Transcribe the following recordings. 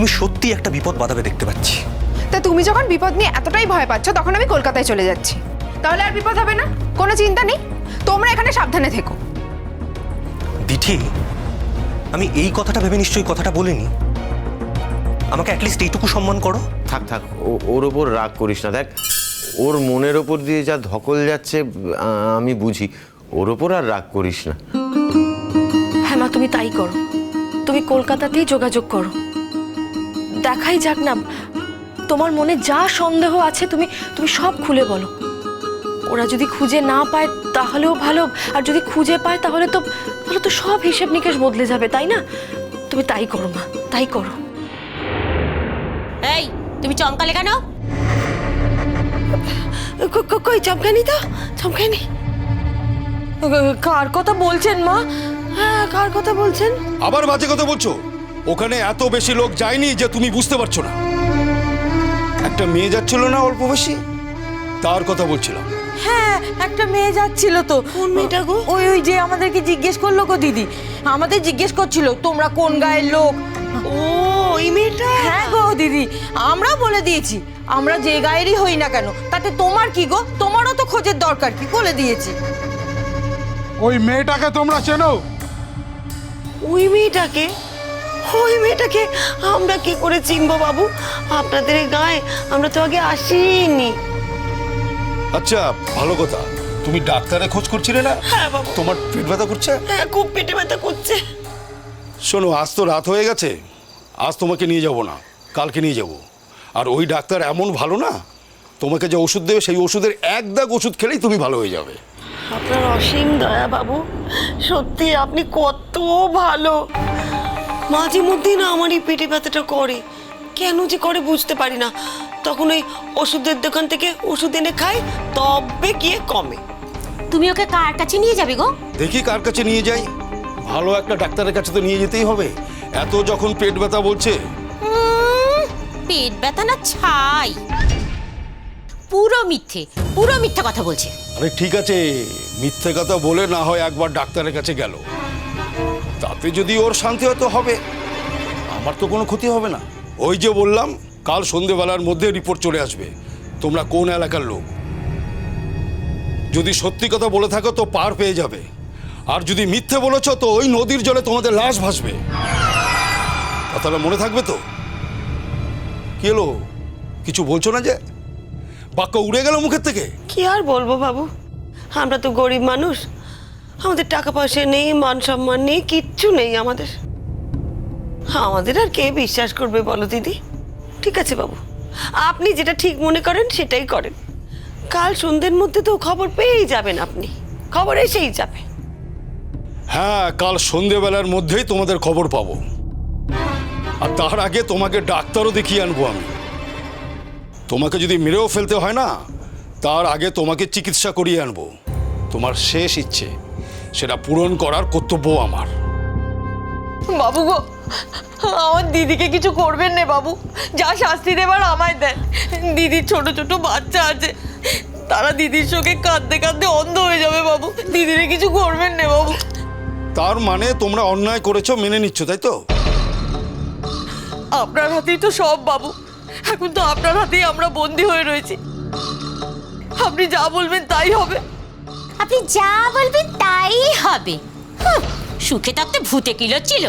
তুমি সত্যি একটা বিপদ বাঁধাবে দেখতে পাচ্ছি। তা তুমি যখন বিপদ নিয়ে এতটাই ভয় পাচ্ছ তখন আমি কলকাতায় চলে যাচ্ছি। তাহলে আর বিপদ হবে না? কোনো চিন্তা নেই? তোমরা এখানে সাবধানে থেকো। দিঠি আমি এই কথাটা ভেবে নিশ্চয়ই কথাটা বলিনি। আমাকে অ্যাটলিস্ট এইটুকু সম্মান করো। থাক থাক ও- ওর ওপর রাগ করিস না। দেখ ওর মনের ওপর দিয়ে যা ধকল যাচ্ছে আমি বুঝি। ওর ওপর আর রাগ করিস না। হ্যাঁ মা তুমি তাই করো। তুমি কলকাতাতেই যোগাযোগ করো। দেখাই যাক না। তোমার মনে যা সন্দেহ আছে তুমি তুমি সব খুলে বলো। ওরা যদি খুঁজে না পায় তাহলেও ভালো আর যদি খুঁজে পায় তাহলে তো তাহলে তো সব হিসেব নিকেশ বদলে যাবে তাই না? তুমি তাই করো মা তাই করো। এই তুমি চমকালে কেন? কই চমকানি তো? চমকানি কার কথা বলছেন মা? হ্যাঁ কার কথা বলছেন? আবার বাজে কথা বলছো? ওখানে এত বেশি লোক যায়নি যে তুমি বুঝতে পারছ না। একটা মেয়ে যাচ্ছিল না অল্প বেশি? তার কথা বলছিলাম। হ্যাঁ একটা মেয়ে যাচ্ছিল তো। কোন মেয়েটা গো? ওই ওই যে আমাদেরকে জিজ্ঞেস করল গো দিদি। আমাদের জিজ্ঞেস করছিল তোমরা কোন গায়ের লোক? ও ওই মেয়েটা? হ্যাঁ গো দিদি আমরাও বলে দিয়েছি। আমরা যে গায়েরই হই না কেন তাতে তোমার কি গো? তোমারও তো খোঁজের দরকার কি বলে দিয়েছি? ওই মেয়েটাকে তোমরা চেনো? ওই মেয়েটাকে? ওই মেয়েটাকে আমরা কি করে চিনবো বাবু? আপনাদের গায়ে আমরা তো আগে আসিনি। আচ্ছা ভালো কথা। তুমি ডাক্তারে খোঁজ করছিলে না? হ্যাঁ বাবু। তোমার পেট ব্যথা করছে? হ্যাঁ খুব পেটে ব্যথা করছে। শোনো আজ তো রাত হয়ে গেছে। আজ তোমাকে নিয়ে যাব না কালকে নিয়ে যাব। আর ওই ডাক্তার এমন ভালো না তোমাকে যে ওষুধ দেবে সেই ওষুধের এক দাগ ওষুধ খেলেই তুমি ভালো হয়ে যাবে। আপনার অসীম দয়া বাবু। সত্যি আপনি কত ভালো। মাঝে মধ্যেই না আমার এই পেটে ব্যথাটা করে। কেন যে করে বুঝতে পারি না। তখন ওই ওষুধের দোকান থেকে ওষুধ এনে খাই তবে গিয়ে কমে। তুমি ওকে কার কাছে নিয়ে যাবে গো? দেখি কার কাছে নিয়ে যাই। ভালো একটা ডাক্তারের কাছে তো নিয়ে যেতেই হবে। এত যখন পেট ব্যথা বলছে। পেট ব্যথা না ছাই। পুরো মিথ্যে পুরো মিথ্যা কথা বলছে। আরে ঠিক আছে মিথ্যে কথা বলে না হয় একবার ডাক্তারের কাছে গেল। তাতে যদি ওর শান্তি হয়তো হবে। আমার তো কোনো ক্ষতি হবে না। ওই যে বললাম, কাল সন্ধেবেলার মধ্যে রিপোর্ট চলে আসবে। তোমরা কোন এলাকার লোক? যদি সত্যি কথা বলে থাকো তো পার পেয়ে যাবে। আর যদি মিথ্যে বলেছ তো ওই নদীর জলে তোমাদের লাশ ভাসবে। কথাটা মনে থাকবে তো? কি এলো কিছু বলছো না যে? বাক্য উড়ে গেল মুখের থেকে? কি আর বলব বাবু? আমরা তো গরিব মানুষ। আমাদের টাকা পয়সা নেই মান সম্মান নেই, কিচ্ছু নেই আমাদের। আমাদের আর কে বিশ্বাস করবে বলো দিদি? ঠিক আছে বাবু। আপনি যেটা ঠিক মনে করেন সেটাই করেন। কাল সন্ধ্যের মধ্যে তো খবর পেয়েই যাবেন আপনি। খবর এসেই যাবে। হ্যাঁ কাল সন্ধেবেলার মধ্যেই তোমাদের খবর পাবো। আর তার আগে তোমাকে ডাক্তারও দেখিয়ে আনব আমি। তোমাকে যদি মেরেও ফেলতে হয় না, তার আগে তোমাকে চিকিৎসা করিয়ে আনব। তোমার শেষ ইচ্ছে। সেটা পূরণ করার কর্তব্য আমার। বাবু গো আমার দিদিকে কিছু করবেন না বাবু। যা শাস্তি দেবার আমায় দেন। দিদির ছোট ছোট বাচ্চা আছে। তারা দিদির সঙ্গে কাঁদতে কাঁদতে অন্ধ হয়ে যাবে বাবু। দিদিরে কিছু করবেন না বাবু। তার মানে তোমরা অন্যায় করেছ মেনে নিচ্ছ তাই তো? আপনার হাতেই তো সব বাবু। এখন তো আপনার হাতেই আমরা বন্দি হয়ে রয়েছি। আপনি যা বলবেন তাই হবে। আপনি যা বলবেন তাই হবে। সুখে থাকতে ভূতে কিলোচ্ছিল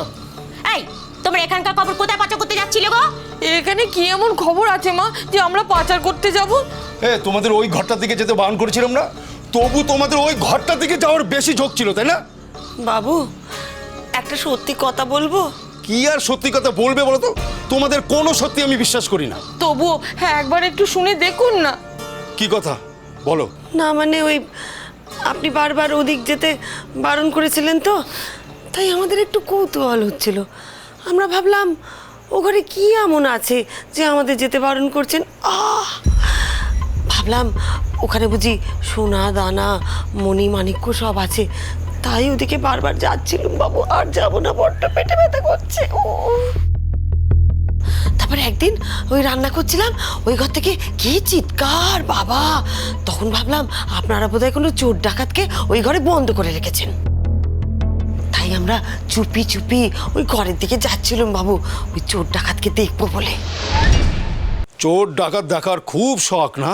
এই তোমরা এখানকার খবর কোথায় পাচার করতে যাচ্ছিলে গো? এখানে কি এমন খবর আছে মা যে আমরা পাচার করতে যাব? এ তোমাদের ওই ঘরটা দিকে যেতে বারণ করেছিলাম না? তবু তোমাদের ওই ঘরটার দিকে যাওয়ার বেশি ঝোঁক ছিল তাই না? বাবু একটা সত্যি কথা বলব? কি আর সত্যি কথা বলবে বলো তো? তোমাদের কোনো সত্যি আমি বিশ্বাস করি না। তবুও হ্যাঁ একবার একটু শুনে দেখুন না। কি কথা? বলো। না মানে ওই আপনি বারবার ওদিক যেতে বারণ করেছিলেন তো, তাই আমাদের একটু কৌতূহল হচ্ছিল। আমরা ভাবলাম, ও ঘরে কি এমন আছে যে আমাদের যেতে বারণ করছেন? আহ! ভাবলাম, ওখানে বুঝি সোনা, দানা, মণি, মাণিক্য সব আছে। তাই ওদিকে বারবার যাচ্ছিলাম বাবু, আর যাব না, বড্ড পেটে ব্যথা করছে। ও তারপরে একদিন ওই রান্না করছিলাম ওই ঘর থেকে কি চিৎকার বাবা! তখন ভাবলাম আপনারা বোধহয় কোনো চোর ডাকাতকে ওই ঘরে বন্ধ করে রেখেছেন। তাই আমরা চুপি চুপি ওই ঘরের দিকে যাচ্ছিলাম বাবু ওই চোর ডাকাতকে দেখব বলে। চোর ডাকাত দেখার খুব শখ না?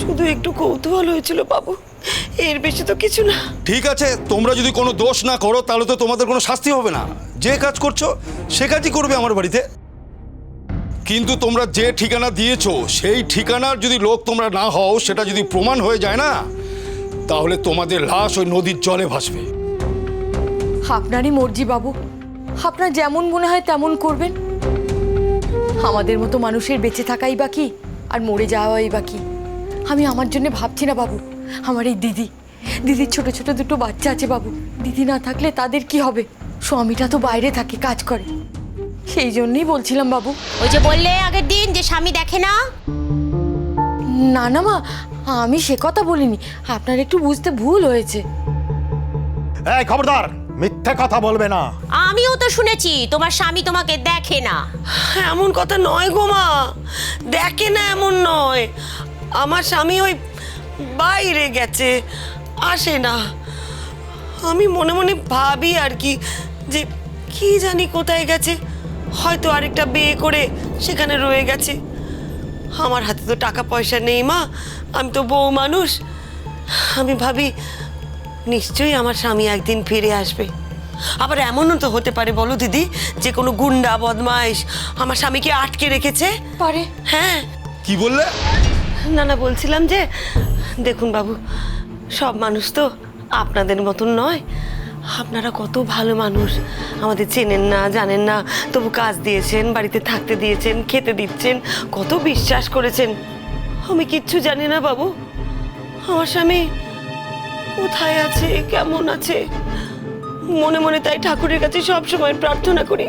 শুধু একটু কৌতূহল হয়েছিল বাবু। এর বেশি তো কিছু না। ঠিক আছে তোমরা যদি কোনো দোষ না করো তাহলে তো তোমাদের কোনো শাস্তি হবে না। যে কাজ করছ সে কাজই করবে আমার বাড়িতে। কিন্তু তোমরা যে ঠিকানা দিয়েছ সেই ঠিকানার যদি লোক তোমরা না হও সেটা যদি প্রমাণ হয়ে যায় না তাহলে তোমাদের লাশ ওই নদীর জলে ভাসবে। আপনারই মর্জি বাবু। আপনার যেমন মনে হয় তেমন করবেন। আমাদের মতো মানুষের বেঁচে থাকাই বা কি আর মরে যাওয়াই বা কি? আমি আমার জন্য ভাবছি না বাবু। আমার এই দিদি। দিদির ছোট ছোট দুটো বাচ্চা আছে বাবু। দিদি না থাকলে তাদের কি হবে? স্বামীটা তো বাইরে থাকে কাজ করে। সেই জন্যই বলছিলাম বাবু। ওই যে বললে আগের দিন যে স্বামী দেখে না? না না মা আমি সে কথা বলিনি। আপনার একটু বুঝতে ভুল হয়েছে। এই খবরদার মিথ্যে কথা বলবে না। আমিও তো শুনেছি তোমার স্বামী তোমাকে দেখে না। এমন কথা নয় গো মা। দেখে না এমন নয়। আমার স্বামী ওই বাইরে গেছে আসে না। আমি মনে মনে ভাবি আর কি যে কি জানি কোথায় গেছে হয়তো আরেকটা বিয়ে করে সেখানে রয়ে গেছে। আমার হাতে তো টাকা পয়সা নেই মা আমি তো বউ মানুষ। আমি ভাবি নিশ্চয়ই আমার স্বামী একদিন ফিরে আসবে। আবার এমনও তো হতে পারে বলো দিদি যে কোনো গুন্ডা বদমাইশ আমার স্বামীকে আটকে রেখেছে। পারে। হ্যাঁ। কি বললে? না না বলছিলাম যে দেখুন বাবু, সব মানুষ তো আপনাদের মতন নয়। আপনারা কত ভালো মানুষ। আমাদের চেনেন না, জানেন না। তবু কাজ দিয়েছেন, বাড়িতে থাকতে দিয়েছেন, খেতে দিচ্ছেন, কত বিশ্বাস করেছেন। আমি কিচ্ছু জানি না বাবু। আমার স্বামী কোথায় আছে, কেমন আছে? মনে মনে তাই ঠাকুরের কাছে সব সময় প্রার্থনা করি।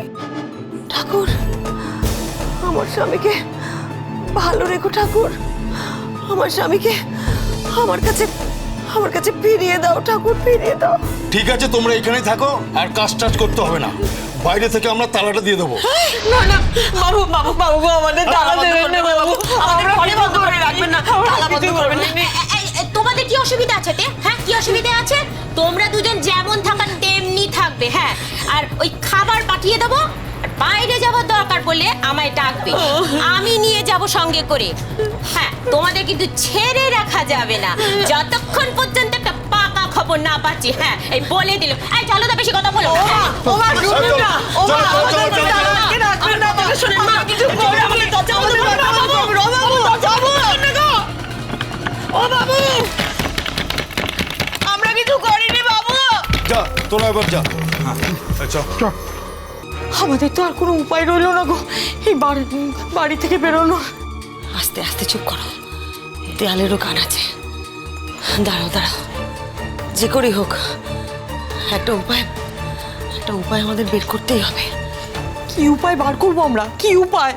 ঠাকুর, আমার স্বামীকে ভালো রেখো ঠাকুর। আমার স্বামীকে আমার কাছে আমার কাছে ফিরিয়ে দাও ঠাকুর ফিরিয়ে দাও। ঠিক আছে তোমরা এখানেই থাকো আর কাজ টাজ করতে হবে না। বাইরে থেকে আমরা তালাটা দিয়ে দেবো। না না বাবু বাবু বাবু আমাদের তালা দেবেন না বাবু। আমাদের ঘরে বন্ধ করে রাখবেন না। তালা বন্ধ করবেন না। তোমাদের কি অসুবিধা আছে তে? হ্যাঁ কি অসুবিধা আছে? তোমরা দুজন যেমন থাকার তেমনি থাকবে হ্যাঁ। আর ওই খাবার পাঠিয়ে দেবো আর বাইরে পড়লে আমায় ডাকবে আমি নিয়ে যাব সঙ্গে করে হ্যাঁ তোমাদের কিন্তু ছেড়ে রাখা যাবে না যতক্ষণ পর্যন্ত একটা পাকা খবর না পাচ্ছি হ্যাঁ এই বলে দিল এই চলো তো বেশি কথা বলো হ্যাঁ। ও বাবু আমরা কিছু করিনি বাবু যা তোরা এবার যা চল আমাদের তো আর কোনো উপায় রইল না গো। এই বাড়ি বাড়ি থেকে বেরোনোর আস্তে আস্তে চুপ করো। দেয়ালেরও কান আছে। দাঁড়াও দাঁড়াও। যে করেই হোক একটা উপায় একটা উপায় আমাদের বের করতেই হবে। কি উপায় বার করব আমরা? কি উপায়?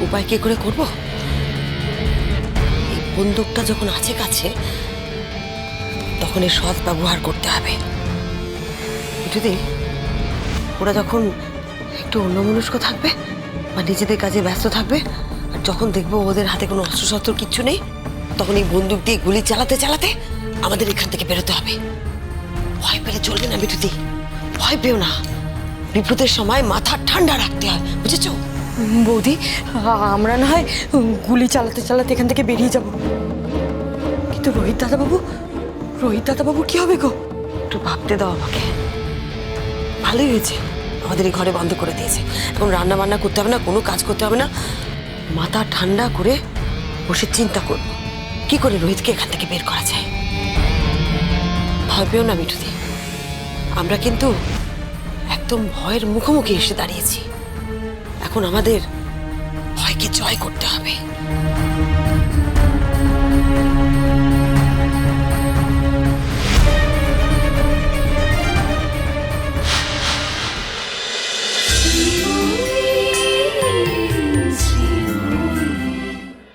উপায় কি করে করব? বন্দুকটা যখন আছে কাছে, তখন এর সৎ ব্যবহার করতে হবে। যদি ওরা যখন একটু অন্যমনস্ক থাকবে বা নিজেদের কাজে ব্যস্ত থাকবে, আর যখন দেখব ওদের হাতে কোনো অস্ত্রশস্ত্র কিচ্ছু নেই, তখন এই বন্দুক দিয়ে গুলি চালাতে চালাতে আমাদের এখান থেকে বেরোতে হবে। ভয় পেলে চলবে না, বিটুতি। ভয় পেও না। বিপদের সময় মাথা ঠান্ডা রাখতে হয়, বুঝেছ? বৌদি, আমরা না হয় গুলি চালাতে চালাতে এখান থেকে বেরিয়ে যাব। কিন্তু রোহিত দাদাবাবু রোহিত দাদাবাবু কি হবে গো? একটু ভাবতে দাও আমাকে। ভালোই হয়েছে। আমাদের এই ঘরে বন্ধ করে দিয়েছে। এখন রান্না বান্না করতে হবে না, কোনো কাজ করতে হবে না। মাথা ঠান্ডা করে বসে চিন্তা করব। কি করে রোহিতকে এখান থেকে বের করা যায়? ভয় পেও না মিঠুদি। আমরা কিন্তু একদম ভয়ের মুখোমুখি এসে দাঁড়িয়েছি। এখন আমাদের ভয়কে জয় করতে হবে।